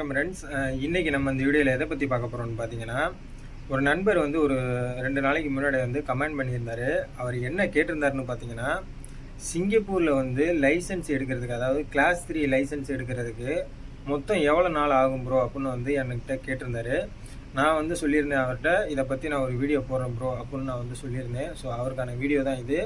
வணக்கம் ஃப்ரெண்ட்ஸ் இன்றைக்கி நம்ம இந்த வீடியோவில் எதை பற்றி பார்க்க போகிறோம்னு பார்த்தீங்கன்னா ஒரு நண்பர் வந்து ஒரு ரெண்டு நாளைக்கு முன்னாடி வந்து கமெண்ட் பண்ணியிருந்தார். அவர் என்ன கேட்டிருந்தாருன்னு பார்த்தீங்கன்னா சிங்கப்பூரில் வந்து லைசன்ஸ் எடுக்கிறதுக்கு அதாவது கிளாஸ் த்ரீ லைசன்ஸ் எடுக்கிறதுக்கு மொத்தம் எவ்வளோ நாள் ஆகும் ப்ரோ அப்படின்னு வந்து என்கிட்ட கேட்டிருந்தாரு. நான் வந்து சொல்லியிருந்தேன் அவர்கிட்ட இதை பற்றி நான் ஒரு வீடியோ போடுறேன் ப்ரோ அப்படின்னு நான் வந்து சொல்லியிருந்தேன். ஸோ அவருக்கான வீடியோ தான் இது.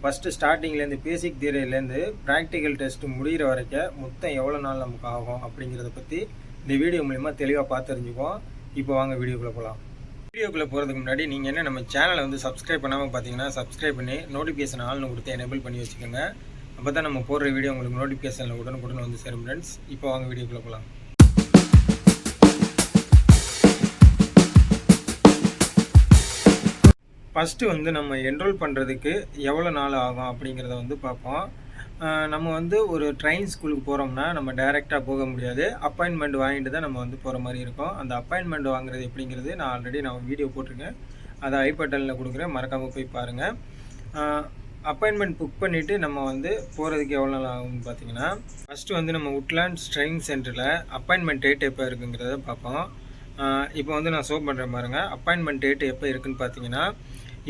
ஃபஸ்ட்டு ஸ்டார்டிங்லேருந்து பேசிக் தியரிலேருந்து ப்ராக்டிக்கல் டெஸ்ட் முடிகிற வரைக்கும் மொத்தம் எவ்வளோ நாள் நமக்கு ஆகும் அப்படிங்கிறத பற்றி இந்த வீடியோ மூலிமா தெளிவாக பார்த்து தெரிஞ்சுக்குவோம் இப்போ வாங்க வீடியோக்குள்ளே போகலாம் வீடியோக்குள்ளே போகிறதுக்கு முன்னாடி நீங்கள் என்ன நம்ம சேனலை வந்து சப்ஸ்கிரைப் பண்ணாமல் பார்த்தீங்கன்னா சப்ஸ்கிரைப் பண்ணி நோட்டிஃபிகேஷன் ஆள்னு கொடுத்து எனேபிள் பண்ணி வச்சுக்கோங்க. அப்போ தான் நம்ம போடுற வீடியோ உங்களுக்கு நோட்டிஃபிகேஷனில் உடனுக்குடன் வந்து சேரும் ஃப்ரெண்ட்ஸ் இப்போ வாங்க வீடியோக்குள்ளே போகலாம் ஃபஸ்ட்டு வந்து நம்ம என்ரோல் பண்ணுறதுக்கு எவ்வளோ நாள் ஆகும் அப்படிங்கிறத வந்து பார்ப்போம். நம்ம வந்து ஒரு ட்ரெயின் ஸ்கூலுக்கு போகிறோம்னா நம்ம டைரெக்டாக போக முடியாது. அப்பாயின்மெண்ட் வாங்கிட்டு தான் நம்ம வந்து போகிற மாதிரி இருக்கும். அந்த அப்பாயின்மெண்ட் வாங்குறது எப்படிங்கிறது நான் ஆல்ரெடி நான் வீடியோ போட்டிருக்கேன். அதை ஐ பட்டனில் கொடுக்குறேன். மறக்காமல் போய் பாருங்கள் அப்பாயின்மெண்ட் புக் பண்ணிவிட்டு நம்ம வந்து போகிறதுக்கு எவ்வளோ நாள் ஆகும்னு பார்த்தீங்கன்னா ஃபஸ்ட்டு வந்து நம்ம உட்லாண்ட் ட்ரெயின் சென்டரில் அப்பாயின்மெண்ட் டேட் எப்போ இருக்குங்கிறத பார்ப்போம். இப்போ வந்து நான் ஷோ பண்ணுறேன் பாருங்கள் அப்பாயின்மெண்ட் டேட் எப்போ இருக்குதுன்னு பார்த்தீங்கன்னா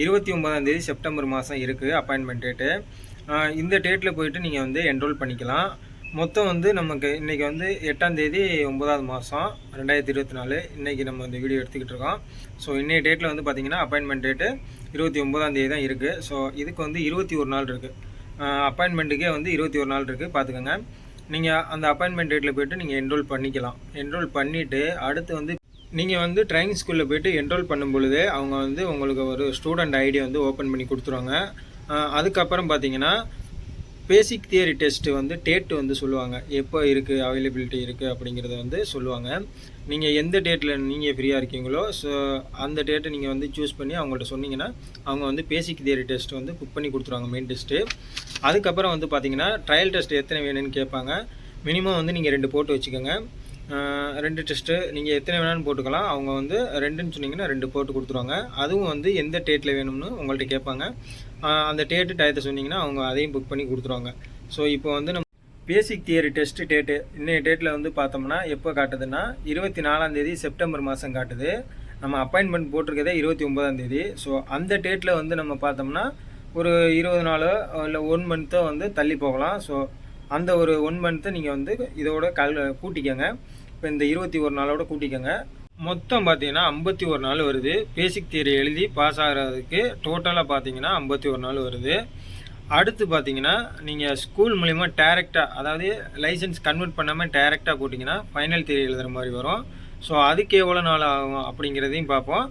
இருபத்தி ஒன்பதாம் தேதி செப்டம்பர் மாதம் இருக்குது அப்பாயின்மெண்ட் டேட்டு இந்த டேட்டில் போயிட்டு நீங்கள் வந்து என்ரோல் பண்ணிக்கலாம். மொத்தம் வந்து நமக்கு இன்றைக்கி வந்து எட்டாம் தேதி ஒன்பதாவது மாதம் ரெண்டாயிரத்தி இருபத்தி நாலு. இன்றைக்கி நம்ம இந்த வீடியோ எடுத்துக்கிட்டு இருக்கோம். ஸோ இன்றைய டேட்டில் வந்து பார்த்திங்கன்னா அப்பாயின்மெண்ட் டேட்டு இருபத்தி ஒன்பதாம் தேதி தான் இருக்குது ஸோ இதுக்கு வந்து இருபத்தி ஒரு நாள் இருக்குது அப்பாயின்மெண்ட்டுக்கே வந்து இருபத்தி ஒரு நாள் இருக்குது பார்த்துக்கோங்க நீங்கள் அந்த அப்பாயின்மெண்ட் டேட்டில் போயிட்டு நீங்கள் என்ரோல் பண்ணிக்கலாம். என்ரோல் பண்ணிவிட்டு அடுத்து வந்து நீங்கள் வந்து ட்ரைனிங் ஸ்கூலில் போயிட்டு என்ரோல் பண்ணும்பொழுது அவங்க வந்து உங்களுக்கு ஒரு ஸ்டூடெண்ட் ஐடி வந்து ஓப்பன் பண்ணி கொடுத்துருவாங்க. அதுக்கப்புறம் பார்த்தீங்கன்னா பேசிக் தியரி டெஸ்ட்டு வந்து டேட்டு வந்து சொல்லுவாங்க. எப்போ இருக்குது அவைலபிலிட்டி இருக்குது அப்படிங்கிறத வந்து சொல்லுவாங்க. நீங்கள் எந்த டேட்டில் நீங்கள் ஃப்ரீயாக இருக்கீங்களோ ஸோ அந்த டேட்டை நீங்கள் வந்து சூஸ் பண்ணி அவங்கள்ட்ட சொன்னீங்கன்னா அவங்க வந்து பேசிக் தியரி டெஸ்ட் வந்து புக் பண்ணி கொடுத்துருவாங்க மெயின் டெஸ்ட்டு அதுக்கப்புறம் வந்து பார்த்தீங்கன்னா ட்ரையல் டெஸ்ட் எத்தனை வேணும்னு கேட்பாங்க. மினிமம் வந்து நீங்கள் ரெண்டு போட்டு வச்சுக்கோங்க. ரெண்டு டெஸ்ட்டு நீங்கள் எத்தனை வேணாலும் போட்டுக்கலாம். அவங்க வந்து ரெண்டுன்னு சொன்னீங்கன்னா ரெண்டு போட்டு கொடுத்துருவாங்க. அதுவும் வந்து எந்த டேட்டில் வேணும்னு உங்கள்கிட்ட கேட்பாங்க. அந்த டேட்டு டயத்தை சொன்னீங்கன்னா அவங்க அதையும் புக் பண்ணி கொடுத்துருவாங்க. ஸோ இப்போ வந்து நம்ம பேசிக் தியரி டெஸ்ட்டு டேட்டு இன்னைய டேட்டில் வந்து பார்த்தோம்னா எப்போ காட்டுதுன்னா இருபத்தி நாலாந்தேதி செப்டம்பர் மாதம் காட்டுது. நம்ம அப்பாயின்மெண்ட் போட்டிருக்கதே இருபத்தி ஒன்பதாந்தேதி ஸோ அந்த டேட்டில் வந்து நம்ம பார்த்தோம்னா ஒரு இருபது நாளோ இல்லை ஒன் மந்த்தோ வந்து தள்ளி போகலாம். ஸோ அந்த ஒரு ஒன் மந்த்தை நீங்கள் வந்து இதோட கல் கூட்டிக்கோங்க. இப்போ இந்த இருபத்தி ஒரு நாளோட கூட்டிக்கோங்க. மொத்தம் பார்த்தீங்கன்னா ஐம்பத்தி ஒரு நாள் வருது. பேசிக் தியரி எழுதி பாஸ் ஆகிறதுக்கு டோட்டலாக பார்த்தீங்கன்னா ஐம்பத்தி ஒரு நாள் வருது. அடுத்து பார்த்தீங்கன்னா நீங்கள் ஸ்கூல் மூலிமா டேரெக்டாக அதாவது லைசன்ஸ் கன்வெர்ட் பண்ணாமல் டேரெக்டாக போட்டிங்கன்னா ஃபைனல் தியரி எழுதுகிற மாதிரி வரும். ஸோ அதுக்கு எவ்வளோ நாள் ஆகும் அப்படிங்கிறதையும் பார்ப்போம்.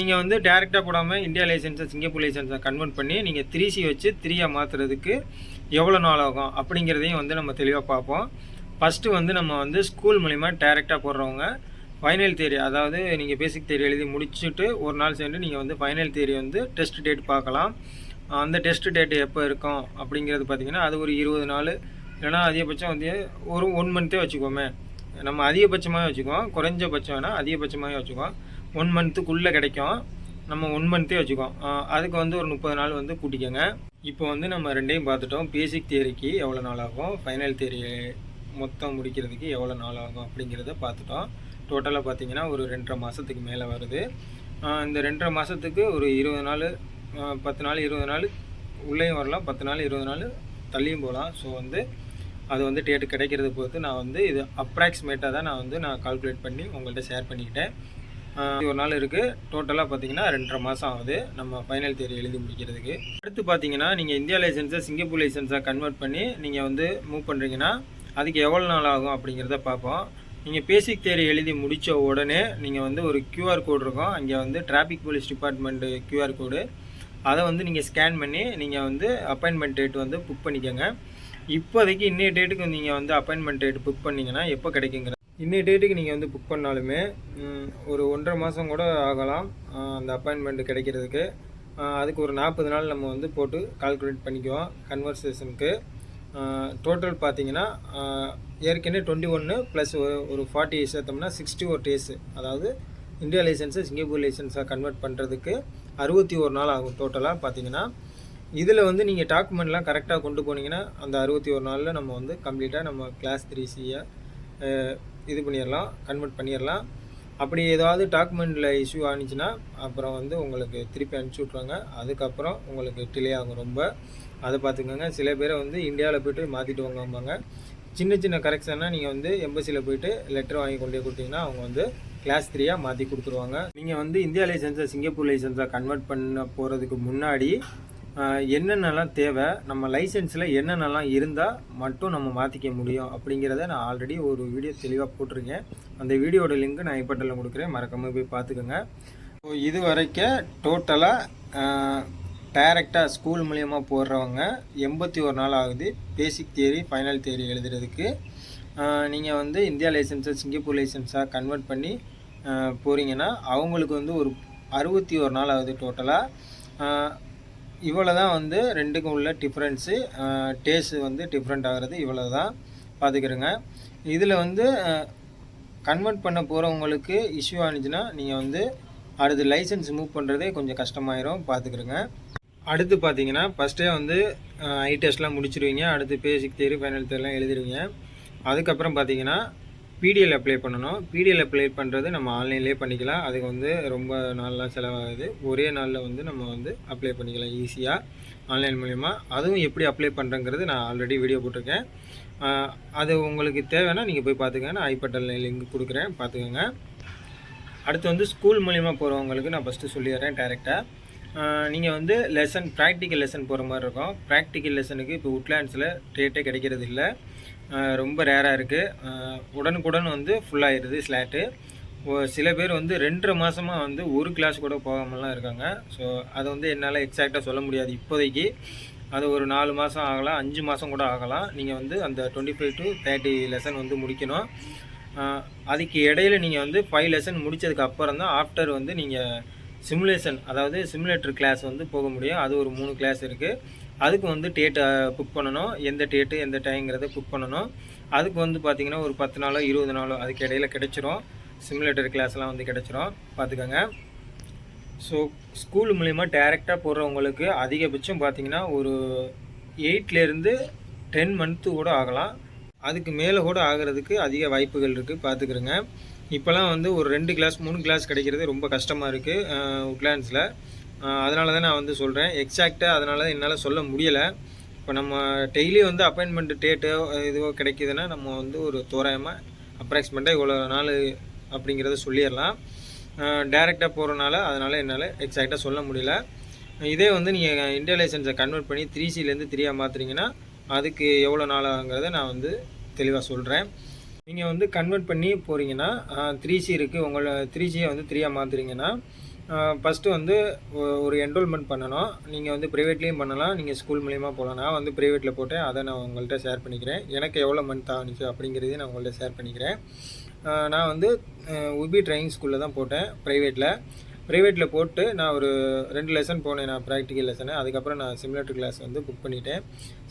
நீங்கள் வந்து டேரெக்டாக போடாமல் இந்தியா லைசன்ஸை சிங்கப்பூர் லைசன்ஸை கன்வெர்ட் பண்ணி நீங்கள் த்ரீ சி வச்சு த்ரீயாக மாற்றுறதுக்கு எவ்வளோ நாள் ஆகும் அப்படிங்கிறதையும் வந்து நம்ம தெளிவாக பார்ப்போம். ஃபஸ்ட்டு வந்து நம்ம வந்து ஸ்கூல் மூலிமா டேரெக்டாக போடுறவங்க ஃபைனல் தேரி அதாவது நீங்கள் பேசிக் தேரி எழுதி முடிச்சுட்டு ஒரு நாள் சேர்ந்து நீங்கள் வந்து ஃபைனல் தேரி வந்து டெஸ்ட் டேட் பார்க்கலாம். அந்த டெஸ்ட் டேட்டு எப்போ இருக்கும் அப்படிங்கிறது பார்த்தீங்கன்னா அது ஒரு இருபது நாள். இல்லைனா அதிகபட்சம் வந்து ஒரு ஒன் மந்த்தே வச்சுக்கோமே. நம்ம அதிகபட்சமாக வச்சுக்குவோம். குறைஞ்சபட்சம் வேணால் அதிகபட்சமாகவே வச்சுக்குவோம். ஒன் மந்த்துக்குள்ளே கிடைக்கும். நம்ம ஒன் மந்த்தே வச்சுக்குவோம். அதுக்கு வந்து ஒரு முப்பது நாள் வந்து கூட்டிக்கோங்க. இப்போ வந்து நம்ம ரெண்டையும் பார்த்துட்டோம். பேசிக் தேரிக்கு எவ்வளோ நாள் ஆகும்? ஃபைனல் தேரி மொத்தம் முடிக்கிறதுக்கு எவ்வளோ நாள் ஆகும் அப்படிங்கிறத பார்த்துட்டோம். டோட்டலாக பார்த்தீங்கன்னா ஒரு ரெண்டரை மாதத்துக்கு மேலே வருது. இந்த ரெண்டரை மாதத்துக்கு ஒரு இருபது நாள் பத்து நாள் இருபது நாள் உள்ளேயும் வரலாம். பத்து நாள் இருபது நாள் தள்ளியும் போகலாம். ஸோ வந்து அது வந்து டேட்டு கிடைக்கிறது பொறுத்து நான் வந்து இது அப்ராக்சிமேட்டாக தான் நான் வந்து நான் கால்குலேட் பண்ணி உங்கள்கிட்ட ஷேர் பண்ணிக்கிட்டேன். ஒரு நாள் இருக்குது டோட்டலாக பார்த்தீங்கன்னா ரெண்டரை மாதம் ஆகுது நம்ம ஃபைனல் தேர்வு எழுதி முடிக்கிறதுக்கு. அடுத்து பார்த்தீங்கன்னா நீங்கள் இந்தியா லைசன்ஸை சிங்கப்பூர் லைசன்ஸாக கன்வெர்ட் பண்ணி நீங்கள் வந்து மூவ் பண்ணுறீங்கன்னா அதுக்கு எவ்வளோ நாள் ஆகும் அப்படிங்கிறத பார்ப்போம். நீங்கள் பேசிக் தேரி எழுதி முடித்த உடனே நீங்கள் வந்து ஒரு க்யூஆர் கோடு இருக்கும். அங்கே வந்து traffic police department QR code அதை வந்து நீங்கள் ஸ்கேன் பண்ணி நீங்கள் வந்து அப்பாயின்மெண்ட் டேட் வந்து புக் பண்ணிக்கோங்க. இப்போதைக்கு இன்னைய டேட்டுக்கு நீங்கள் வந்து அப்பாயின்மெண்ட் டேட் புக் பண்ணிங்கன்னா எப்போ கிடைக்குங்கிற இன்னைய டேட்டுக்கு நீங்கள் வந்து புக் பண்ணாலுமே ஒரு ஒன்றரை மாதம் கூட ஆகலாம் அந்த அப்பாயின்மெண்ட் கிடைக்கிறதுக்கு. அதுக்கு ஒரு நாற்பது நாள் நம்ம வந்து போட்டு கால்குலேட் பண்ணிக்குவோம் கன்வர்சேஷனுக்கு டோட்டல் பார்த்தீங்கன்னா ஏற்கனவே டுவெண்ட்டி ஒன்று ப்ளஸ் ஒரு ஃபார்ட்டி சேர்த்தோம்னா சிக்ஸ்டி ஒரு டேஸு அதாவது இந்தியா லைசன்ஸை சிங்கப்பூர் லைசன்ஸாக கன்வெர்ட் பண்ணுறதுக்கு அறுபத்தி ஒரு நாள் ஆகும் டோட்டலாக பார்த்தீங்கன்னா. இதில் வந்து நீங்கள் டாக்குமெண்ட்லாம் கரெக்டாக கொண்டு போனீங்கன்னா அந்த அறுபத்தி ஒரு நாளில் நம்ம வந்து கம்ப்ளீட்டாக நம்ம கிளாஸ் த்ரீ சியை இது பண்ணிடலாம் கன்வெர்ட் பண்ணிடலாம். அப்படி ஏதாவது டாக்குமெண்ட்டில் இஷ்யூ ஆனிச்சுன்னா அப்புறம் வந்து உங்களுக்கு திருப்பி அனுப்பிச்சி விட்ருவாங்க அதுக்கப்புறம் உங்களுக்கு டிலே ஆகும் ரொம்ப. அதை பார்த்துக்கோங்க. சில பேரை வந்து இந்தியாவில் போய்ட்டு மாற்றிட்டு வாங்குவாங்க சின்ன சின்ன கரெக்ஷனாக நீங்கள் வந்து எம்பசியில் போயிட்டு லெட்டர் வாங்கி கொண்டே கொடுத்தீங்கன்னா அவங்க வந்து கிளாஸ் த்ரீயாக மாற்றி கொடுத்துருவாங்க. நீங்கள் வந்து இந்தியா லைசன்ஸை சிங்கப்பூர் லைசன்ஸாக கன்வெர்ட் பண்ண போகிறதுக்கு முன்னாடி என்னென்னலாம் தேவை நம்ம லைசன்ஸில் என்னென்னலாம் இருந்தால் மட்டும் நம்ம மாற்றிக்க முடியும் அப்படிங்கிறத நான் ஆல்ரெடி ஒரு வீடியோ தெளிவாக போட்டிருக்கேன். அந்த வீடியோட லிங்க் நான் ஐப்பட்டலில் கொடுக்குறேன். மறக்காமல் போய் பார்த்துக்கோங்க. ஸோ இது வரைக்கும் டோட்டலாக டைரெக்டாக ஸ்கூல் மூலியமாக போடுறவங்க எண்பத்தி ஒரு நாள் ஆகுது. பேசிக் தியரி ஃபைனல் தியரி எழுதுறதுக்கு. நீங்கள் வந்து இந்தியா லைசன்ஸை சிங்கப்பூர் லைசன்ஸாக கன்வெர்ட் பண்ணி போகிறீங்கன்னா அவங்களுக்கு வந்து ஒரு அறுபத்தி ஒரு நாள் ஆகுது டோட்டலாக இவ்வளோ தான் வந்து ரெண்டுக்கும் உள்ள டிஃப்ரென்ஸு டேஸ்ட் வந்து டிஃப்ரெண்ட் ஆகிறது இவ்வளோ தான் பார்த்துக்கிறோங்க இதில் வந்து கன்வெர்ட் பண்ண போகிறவங்களுக்கு இஷ்யூ ஆனிச்சுன்னா நீங்கள் வந்து அடுத்து லைசன்ஸ் மூவ் பண்ணுறதே கொஞ்சம் கஷ்டமாயிரும். பார்த்துக்கிறோங்க அடுத்து பார்த்தீங்கன்னா ஃபஸ்ட்டே வந்து ஐ டெஸ்ட்லாம் முடிச்சிருவீங்க. அடுத்து பேசிக் தேரி ஃபைனல் தேர்லாம் எழுதிருவீங்க. அதுக்கப்புறம் பார்த்தீங்கன்னா பிடிஎல் அப்ளை பண்ணணும். பிடிஎல் அப்ளை பண்ணுறது நம்ம ஆன்லைன்லேயே பண்ணிக்கலாம். அதுக்கு வந்து ரொம்ப நாளெலாம் செலவாகுது. ஒரே நாளில் வந்து நம்ம வந்து அப்ளை பண்ணிக்கலாம் ஈஸியாக ஆன்லைன் மூலிமா அதுவும் எப்படி அப்ளை பண்ணுறங்கிறது நான் ஆல்ரெடி வீடியோ போட்டிருக்கேன். அது உங்களுக்கு தேவைன்னா நீங்கள் போய் பார்த்துக்கங்க. நான் ஐபட்டல் லிங்க் கொடுக்குறேன். பார்த்துக்கோங்க. அடுத்து வந்து ஸ்கூல் மூலிமா போகிறவங்களுக்கு நான் ஃபஸ்ட்டு சொல்லிடுறேன் டேரெக்டாக நீங்கள் வந்து லெசன் ப்ராக்டிக்கல் லெசன் போகிற மாதிரி இருக்கும். ப்ராக்டிக்கல் லெசனுக்கு இப்போ உட்லேண்ட்ஸில் டேட்டே கிடைக்கிறது இல்லை ரொம்ப ரேராக இருக்குது உடனுக்குடன் வந்து ஃபுல்லாகிடுது ஸ்லாட்டு சில பேர் வந்து ரெண்டரை மாதமாக வந்து ஒரு கிளாஸ் கூட போகாமலாம் இருக்காங்க. ஸோ அதை வந்து என்னால் எக்ஸாக்டாக சொல்ல முடியாது இப்போதைக்கு. அது ஒரு நாலு மாதம் ஆகலாம் அஞ்சு மாதம் கூட ஆகலாம். நீங்கள் வந்து அந்த twenty five to thirty lesson வந்து முடிக்கணும். அதுக்கு இடையில நீங்கள் வந்து ஃபைவ் லெசன் முடித்ததுக்கு அப்புறம் தான் ஆஃப்டர் வந்து நீங்கள் சிமுலேஷன் அதாவது சிமுலேட்டர் கிளாஸ் வந்து போக முடியும். அது ஒரு மூணு கிளாஸ் இருக்குது அதுக்கு வந்து டேட்டை புக் பண்ணணும். எந்த டேட்டு எந்த டைங்கிறத புக் பண்ணணும். அதுக்கு வந்து பார்த்திங்கன்னா ஒரு பத்து நாளோ இருபது நாளோ அதுக்கு இடையில் கிடச்சிரும். சிமுலேட்டர் கிளாஸ்லாம் வந்து கிடைச்சிரும். பார்த்துக்கோங்க ஸோ ஸ்கூல் மூலிமா டேரெக்டாக போடுறவங்களுக்கு அதிகபட்சம் பார்த்தீங்கன்னா ஒரு எயிட்லேருந்து டென் மந்த்து கூட ஆகலாம். அதுக்கு மேலே கூட ஆகிறதுக்கு அதிக வாய்ப்புகள் இருக்குது பார்த்துக்கிறோங்க இப்போலாம் வந்து ஒரு ரெண்டு கிளாஸ் மூணு கிளாஸ் கிடைக்கிறது ரொம்ப கஷ்டமாக இருக்குது உட்லேண்ட்ஸில் அதனால தான் நான் வந்து சொல்கிறேன் எக்ஸாக்டாக அதனால என்னால் சொல்ல முடியலை. இப்போ நம்ம டெய்லி வந்து அப்பாயின்மெண்ட் டேட்டோ இதுவோ கிடைக்குதுன்னா நம்ம வந்து ஒரு தோராயமாக அப்ராக்சிமேட்டாக இவ்வளோ நாள் அப்படிங்கிறத சொல்லிடலாம். டேரெக்டாக போகிறனால அதனால் என்னால் எக்ஸாக்டாக சொல்ல முடியல. இதே வந்து நீங்கள் இந்தியா லைசன்ஸை கன்வெர்ட் பண்ணி த்ரீ சிலேருந்து த்ரீயாக மாற்றுறீங்கன்னா அதுக்கு எவ்வளோ நாள் ஆகுங்கிறத நான் வந்து தெளிவாக சொல்கிறேன் நீங்கள் வந்து கன்வெர்ட் பண்ணி போகிறீங்கன்னா த்ரீ சி இருக்குது உங்களை த்ரீ சியை வந்து த்ரீயாக மாற்றுறீங்கன்னா ஃபஸ்ட்டு வந்து ஒரு என்ரோல்மெண்ட் பண்ணணும். நீங்கள் வந்து ப்ரைவேட்லேயும் பண்ணலாம். நீங்கள் ஸ்கூல் மூலியமாக போகலாம் நான் வந்து ப்ரைவேட்டில் போட்டேன். அதை நான் உங்கள்கிட்ட ஷேர் பண்ணிக்கிறேன். எனக்கு எவ்வளோ மந்த் ஆனிச்சு அப்படிங்கிறதையும் நான் உங்கள்கிட்ட ஷேர் பண்ணிக்கிறேன். நான் வந்து உபி ட்ரைனிங் ஸ்கூலில் தான் போட்டேன் ப்ரைவேட்டில் ப்ரைவேட்டில் போட்டு நான் ஒரு ரெண்டு லெசன் போனேன். நான் ப்ராக்டிக்கல் லெசனு அதுக்கப்புறம் நான் சிமுலேட்டர் கிளாஸ் வந்து புக் பண்ணிட்டேன்.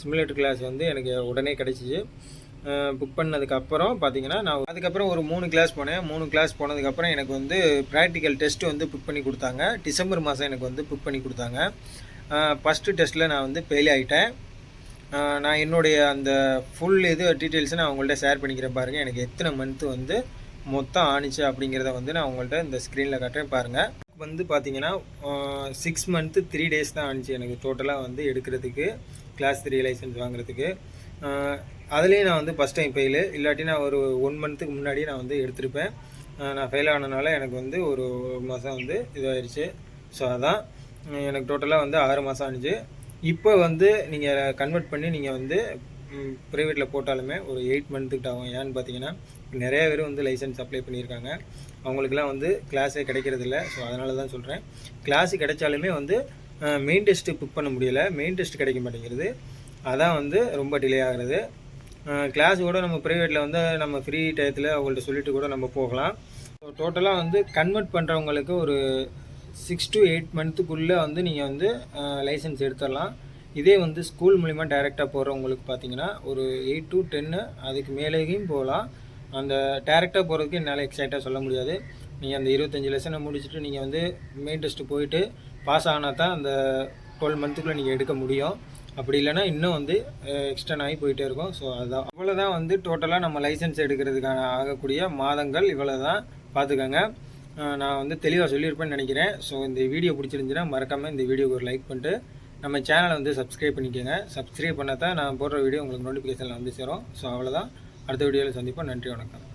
சிமுலேட்டர் கிளாஸ் வந்து எனக்கு உடனே கிடச்சிச்சு. புக் பண்ணதுக்கப்புறம் பார்த்தீங்கன்னா நான் அதுக்கப்புறம் ஒரு மூணு கிளாஸ் போனேன். மூணு கிளாஸ் போனதுக்கப்புறம் எனக்கு வந்து ப்ராக்டிக்கல் டெஸ்ட்டு வந்து புக் பண்ணி கொடுத்தாங்க. டிசம்பர் மாதம் எனக்கு வந்து புக் பண்ணி கொடுத்தாங்க. ஃபஸ்ட்டு டெஸ்ட்டில் நான் வந்து ஃபெயில் ஆகிட்டேன் நான் என்னுடைய அந்த ஃபுல் இது டீட்டெயில்ஸை நான் உங்கள்கிட்ட ஷேர் பண்ணிக்கிறேன் பாருங்கள் எனக்கு எத்தனை மந்த்து வந்து மொத்தம் ஆணிச்சு அப்படிங்கிறத வந்து நான் உங்கள்கிட்ட இந்த ஸ்க்ரீனில் காட்டுறேன் பாருங்கள் வந்து பார்த்தீங்கன்னா சிக்ஸ் மந்த்து த்ரீ டேஸ் தான் ஆணிச்சு எனக்கு டோட்டலாக வந்து எடுக்கிறதுக்கு கிளாஸ் த்ரீ லைசன்ஸ் வாங்குறதுக்கு. அதுலேயும் நான் வந்து ஃபஸ்ட் டைம் ஃபெயிலு இல்லாட்டி நான் ஒரு ஒன் மந்த்துக்கு முன்னாடி நான் வந்து எடுத்திருப்பேன். நான் ஃபெயில் ஆனதுனால எனக்கு வந்து ஒரு மாதம் வந்து இதாகிடுச்சு ஸோ அதான். எனக்கு டோட்டலாக வந்து ஆறு மாதம் ஆனிச்சு. இப்போ வந்து நீங்கள் கன்வெர்ட் பண்ணி நீங்கள் வந்து ப்ரைவேட்டில் போட்டாலுமே ஒரு எயிட் மந்த்துக்கிட்ட ஆகும். ஏன்னு பார்த்தீங்கன்னா நிறைய பேர் வந்து லைசன்ஸ் அப்ளை பண்ணியிருக்காங்க. அவங்களுக்குலாம் வந்து கிளாஸே கிடைக்கிறதில்ல. ஸோ அதனால தான் சொல்கிறேன் கிளாஸ் கிடைச்சாலுமே வந்து மெயின் டெஸ்ட்டு புக் பண்ண முடியலை. மெயின் டெஸ்ட் கிடைக்க மாட்டேங்கிறது. அதான் வந்து ரொம்ப டிலே ஆகிறது. கிளாஸ் கூட நம்ம ப்ரைவேட்டில் வந்து நம்ம ஃப்ரீ டயத்தில் அவங்கள்ட்ட சொல்லிட்டு கூட நம்ம போகலாம். டோட்டலாக வந்து கன்வெர்ட் பண்ணுறவங்களுக்கு ஒரு சிக்ஸ் டு எயிட் மந்த்துக்குள்ளே வந்து நீங்கள் வந்து லைசன்ஸ் எடுத்துடலாம். இதே வந்து ஸ்கூல் மூலிமா டைரெக்டாக போகிறவங்களுக்கு பார்த்தீங்கன்னா ஒரு எயிட் டு டென்னு அதுக்கு மேலேயும் போகலாம். அந்த டேரெக்டாக போகிறதுக்கு என்னால் எக்ஸைட்டாக சொல்ல முடியாது. நீங்கள் அந்த இருபத்தஞ்சி லெசனை முடிச்சுட்டு நீங்கள் வந்து மெயின் டெஸ்ட்டு போயிட்டு பாஸ் ஆனால் தான் அந்த டுவெல் மந்த்துக்குள்ளே நீங்கள் எடுக்க முடியும். அப்படி இல்லைன்னா இன்னும் வந்து எக்ஸ்டன் ஆகி போயிட்டே இருக்கும். ஸோ அதுதான் அவ்வளோதான் வந்து டோட்டலாக நம்ம லைசன்ஸ் எடுக்கிறதுக்கான ஆகக்கூடிய மாதங்கள் இவ்வளோ தான் பார்த்துக்கோங்க நான் வந்து தெளிவாக சொல்லியிருப்பேன்னு நினைக்கிறேன். ஸோ இந்த வீடியோ பிடிச்சிருந்துச்சுன்னா மறக்காமல் இந்த வீடியோக்கு ஒரு லைக் பண்ணிட்டு நம்ம சேனலை வந்து சப்ஸ்கிரைப் பண்ணிக்கோங்க. சப்ஸ்கிரைப் பண்ணால் தான் நான் போடுற வீடியோ உங்களுக்கு நோட்டிஃபிகேஷனில் வந்து சேரும். ஸோ அவ்வளோதான் அடுத்த வீடியோவில் சந்திப்போம். நன்றி வணக்கம்.